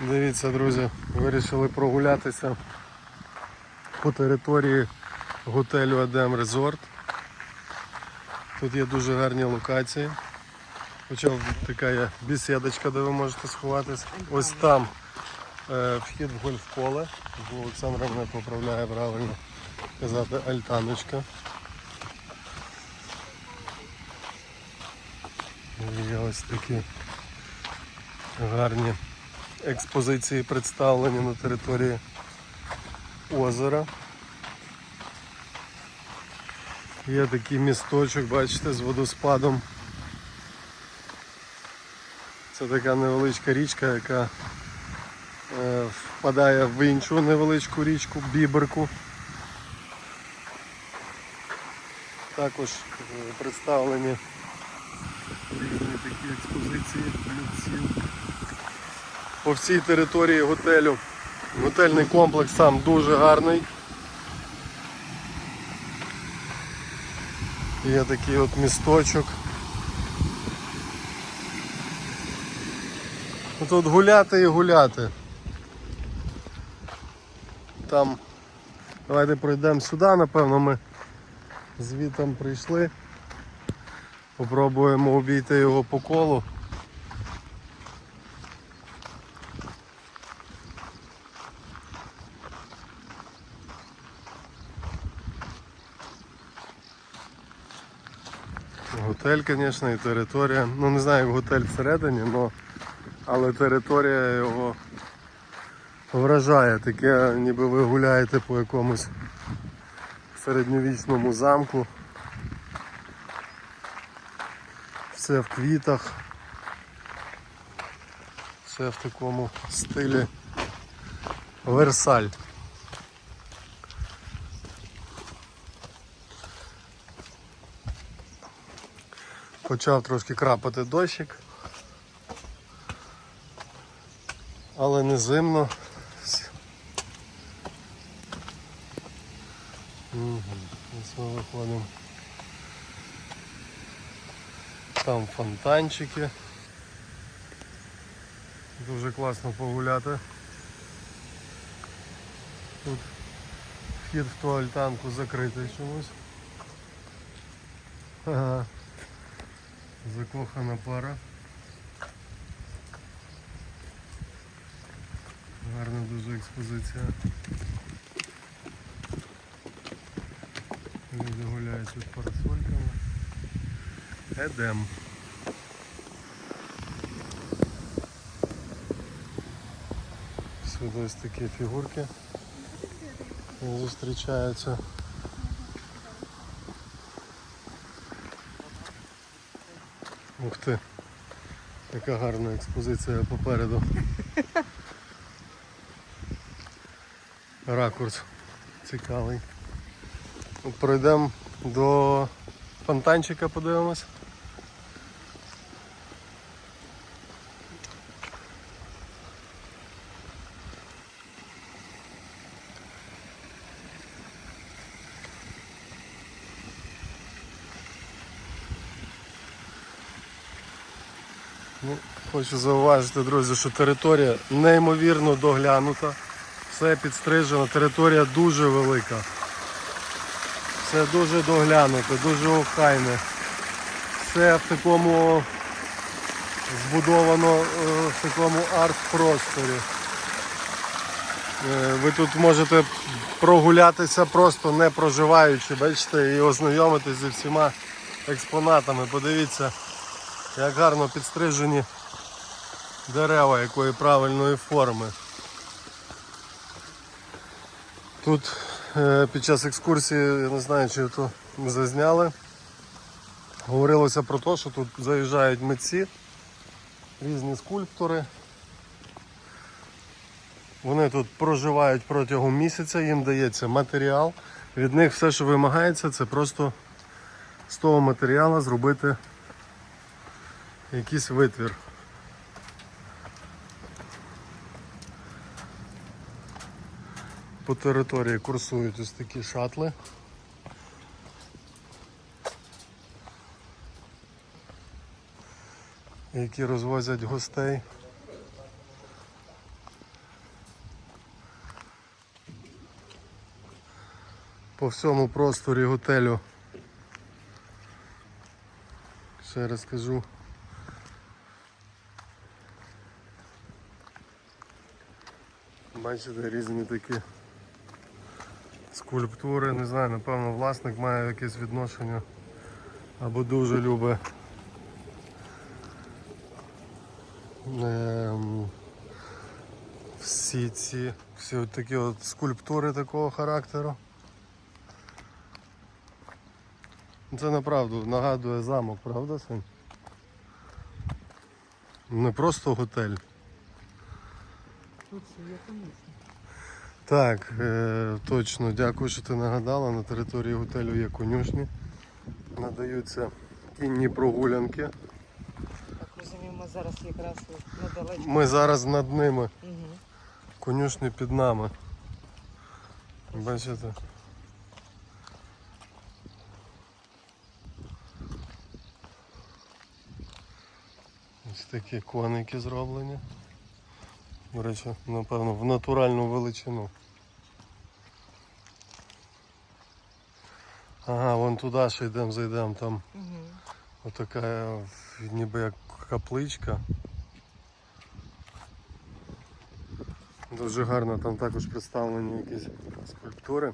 Дивіться, друзі, вирішили прогулятися по території готелю Адем Резорт. Тут є дуже гарні локації. Хоча така є бесідочка, де ви можете сховатись. Ось там е, вхід в гольф-поле. Олександра мене поправляє правильно казати альтаночка. Є ось такі гарні експозиції представлені на території озера. Є такий місточок, бачите, з водоспадом. Це така невеличка річка, яка е, впадає в іншу невеличку річку, біберку. Також е, представлені різні такі експозиції митців по всій території готелю. Готельний комплекс сам дуже гарний. Є такий от місточок. Ну, Тут гуляти і гуляти. Там давайте пройдемо сюди, напевно, ми звітом прийшли. Попробуємо обійти його по колу. Готель, звісно, і територія. Ну не знаю, як готель всередині, но, але територія його вражає. Таке, ніби ви гуляєте по якомусь середньовічному замку. Все в квітах. Все в такому стилі Версаль. Почав трошки крапати дощик. Але не зимно. Ось ми виходимо. Там фонтанчики. Дуже класно погуляти. Тут вхід в ту альтанку закритий чомусь. Ага. Закохана пара. Гарна дуже експозиція. Люди гуляють під парасольками. Едем. Сюди ось такі фігурки зустрічаються. Ух ти, яка гарна експозиція попереду. Ракурс цікавий. Пройдемо до фонтанчика, подивимось. Ну, хочу зауважити, друзі, що територія неймовірно доглянута. Все підстрижено, територія дуже велика. Все дуже доглянуте, дуже охайне. Все в такому збудовано е, в такому арт-просторі. Е, Ви тут можете прогулятися просто не проживаючи, бачите, і ознайомитися зі всіма експонатами. Подивіться, як гарно підстрижені дерева якої правильної форми. Тут е, під час екскурсії, я не знаю, чи то зазняли, говорилося про те, що тут заїжджають митці, різні скульптори. Вони тут проживають протягом місяця, їм дається матеріал. Від них все, що вимагається, це просто з того матеріалу зробити якийсь витвір. По території курсують ось такі шатли. Які розвозять гостей. По всьому просторі готелю. Ще раз кажу. Бачите, різні такі скульптури, не знаю, напевно, власник має якесь відношення або дуже любить ем, всі ці всі от такі от скульптури такого характеру. Це направду нагадує замок, правда, Сань? Не просто готель. Тут це є конюшня. Так, е, точно, дякую, що ти нагадала. На території готелю є конюшні. Надаються кінні прогулянки. Так розумію, ми зараз якраз недалечко. Ми зараз над ними. Угу. Конюшні під нами. Бачите? Ось такі коники зроблені. До речі, напевно, в натуральну величину. Ага, вон туди ще йдемо, зайдемо, там Угу. отака е, ніби як капличка. Дуже гарно, там також представлені якісь скульптури.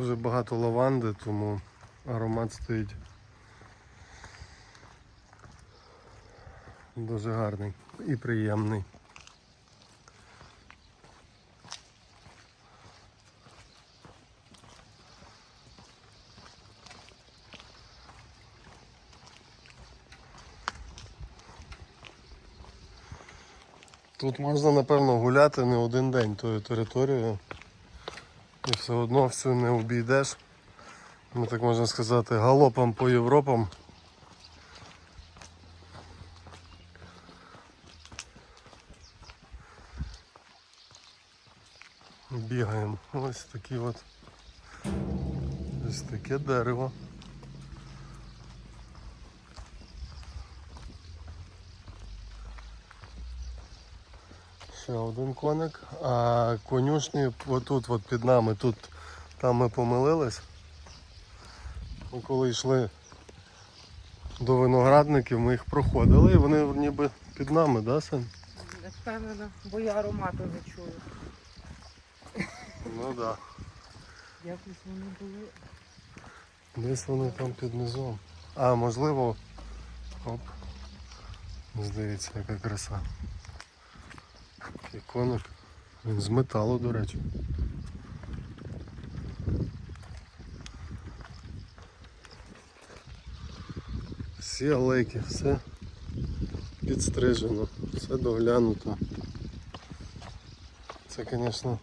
Дуже багато лаванди, тому аромат стоїть дуже гарний і приємний. Тут можна, напевно, гуляти не один день тою територією. І все одно всю не обійдеш. Ну так можна сказати, галопом по Європам. Бігаємо. Ось такі от. Ось таке дерево. Ще один коник. А конюшні отут от під нами, тут там ми помилились. Ми коли йшли до виноградників, ми їх проходили і вони ніби під нами, да, Сань? Не впевнена, бо я аромату не чую. Ну так. Да. Якось вони були. Десь вони там під низом. А, можливо. Оп. Здається, яка краса. Такий коник. Він з металу, до речі. Всі алейки, все підстрижено, все доглянуто. Це, звісно,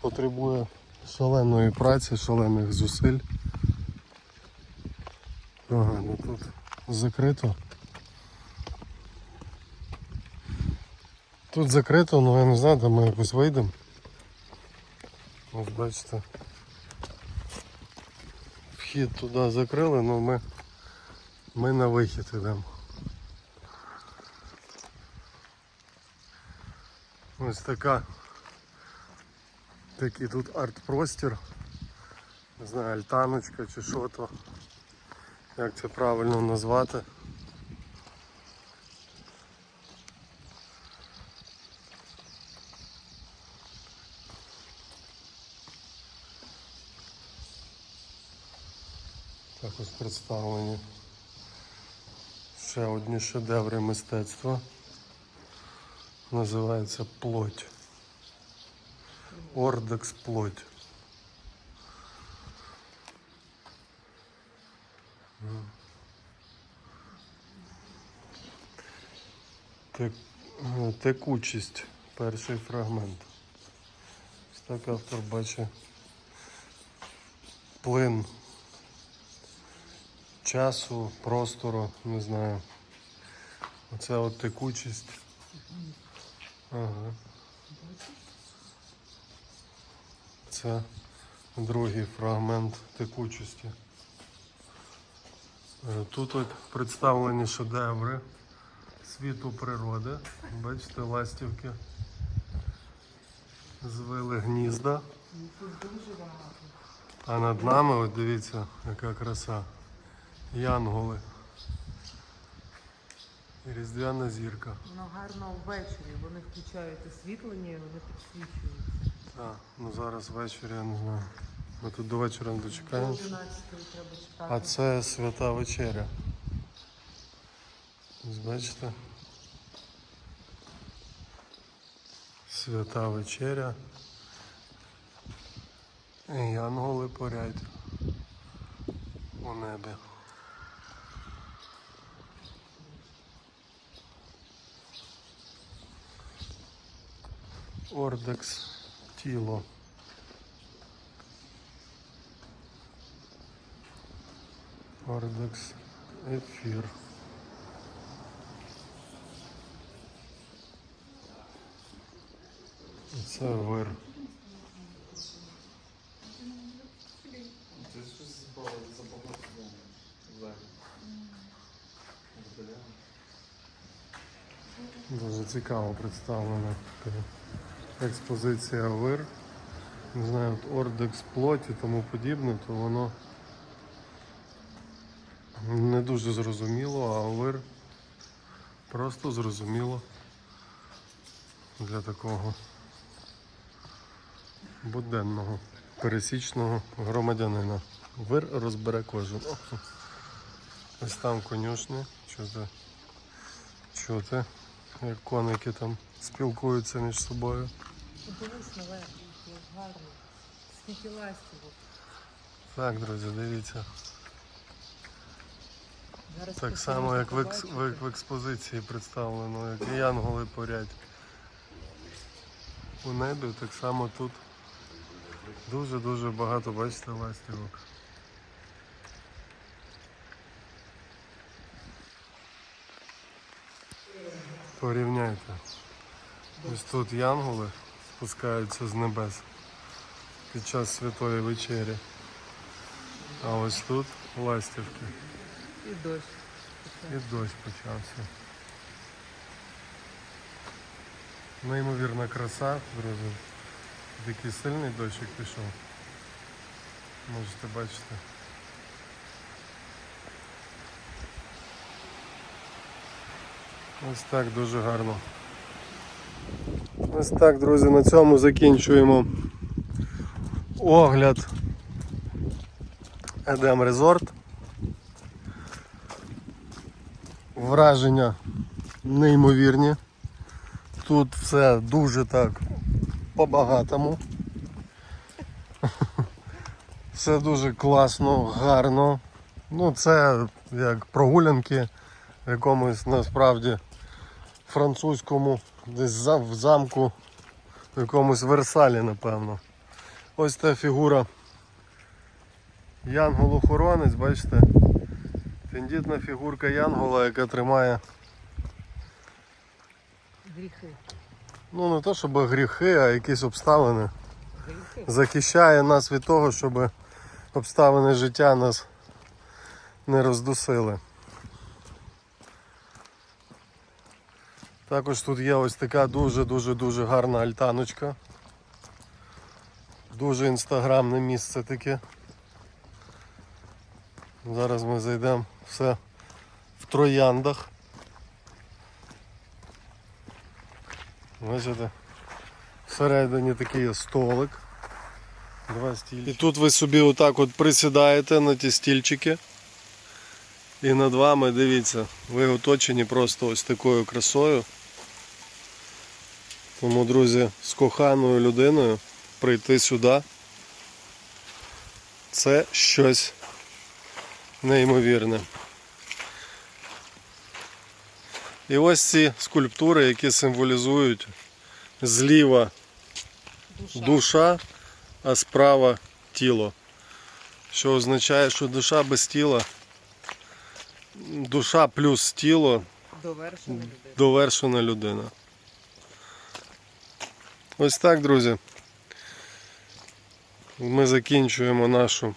потребує шаленої праці, шалених зусиль. Ага, ну тут закрито. Тут закрито, ну я не знаю, там ми якось вийдемо. Ось бачите. Вхід туди закрили, але ми, ми на вихід йдемо. Ось така такий тут арт-простір. Не знаю, альтаночка чи що то. Як це правильно назвати. Також представлені ще одні шедеври мистецтва. Називається плоть. Ордекс плоть. Е, текучість, перший фрагмент. Так автор бачить плин часу, простору, не знаю. Оце от текучість. Ага. Це другий фрагмент текучості. Е, Тут от представлені шедеври світу природи. Бачите, ластівки. Звили гнізда. Ну. А над нами, от дивіться, яка краса. Янголи. І різдвяна зірка. Воно гарно ввечері. Вони включають освітлення і вони підсвічуються. Так, ну зараз ввечері, я не знаю. Ми тут до вечора не До дочекаємося. 11 треба читати. А це свята вечеря. Ось бачите? Свята вечеря. І янголи порять у небі. Ордекс тіло. Ордекс ефір. Це вир. Це щось забагато. Дуже цікаво представлена така експозиція вир. Не знаю, ордекс плоті і тому подібне, то воно не дуже зрозуміло, а вир просто зрозуміло для такого буденного, пересічного громадянина. Вир розбере кожен. Ось там конюшня, чути, чути, як коники там спілкуються між собою. Подивись наверх, як гарно. Скільки ластівок. Так, друзі, дивіться. Зараз Так само, як в, екс- в, в експозиції представлено, як і янголи порять. У небі так само тут дуже-дуже багато, бачите, ластівок. Порівняйте. Ось тут янголи спускаються з небес під час святої вечері. А ось тут ластівки. І дощ. І дощ почався. Неймовірна краса, друзі. Такий сильний дощик пішов. Можете бачити. Ось так дуже гарно. Ось так, друзі, на цьому закінчуємо огляд Едем Резорт. Враження неймовірні. Тут все дуже так по-багатому. Все дуже класно, гарно. Ну, це як прогулянки в якомусь насправді французькому, десь в замку, в якомусь Версалі, напевно. Ось та фігура Янгол-охоронець, бачите? Тендітна фігурка Янгола, яка тримає, Гріхи. ну не то щоб гріхи, а якісь обставини. Гріхи. Захищає нас від того, щоб обставини життя нас не роздусили. Також тут є ось така дуже-дуже-дуже гарна альтаночка. Дуже інстаграмне місце таке. Зараз ми зайдемо все в трояндах. Бачите? Всередині такий столик. Два стільчики. І тут ви собі отак от присідаєте на ті стільчики. І над вами, дивіться, ви оточені просто ось такою красою. Тому, друзі, з коханою людиною прийти сюди. Це щось неймовірне. І ось ці скульптури, які символізують зліва Душа. душа, а справа тіло. Що означає, що душа без тіла, душа плюс тіло Довершена людина. довершена людина. Ось так, друзі. Ми закінчуємо нашу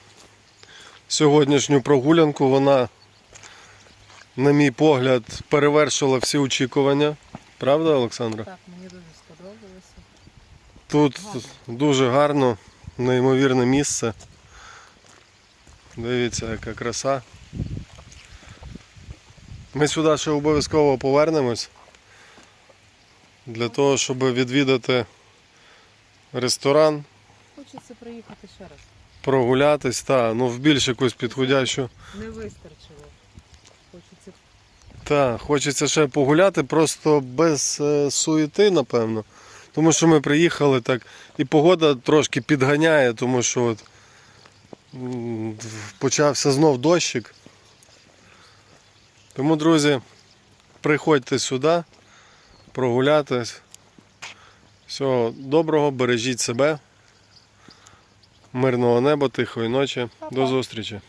сьогоднішню прогулянку. Вона, на мій погляд, перевершила всі очікування. Правда, Олександра? Так, мені дуже сподобалося. Тут Гарно. дуже гарно, неймовірне місце. Дивіться, яка краса. Ми сюди ще обов'язково повернемось для того, щоб відвідати ресторан, Хочеться приїхати ще раз. прогулятись, та, ну в більш якусь підходящу. Не вистачило. Хочеться Та, хочеться ще погуляти, просто без е, суєти, напевно. Тому що ми приїхали так, і погода трошки підганяє, тому що от, м, почався знов дощик. Тому, друзі, приходьте сюди, прогулятись. Всього доброго, бережіть себе. Мирного неба, тихої ночі. До зустрічі.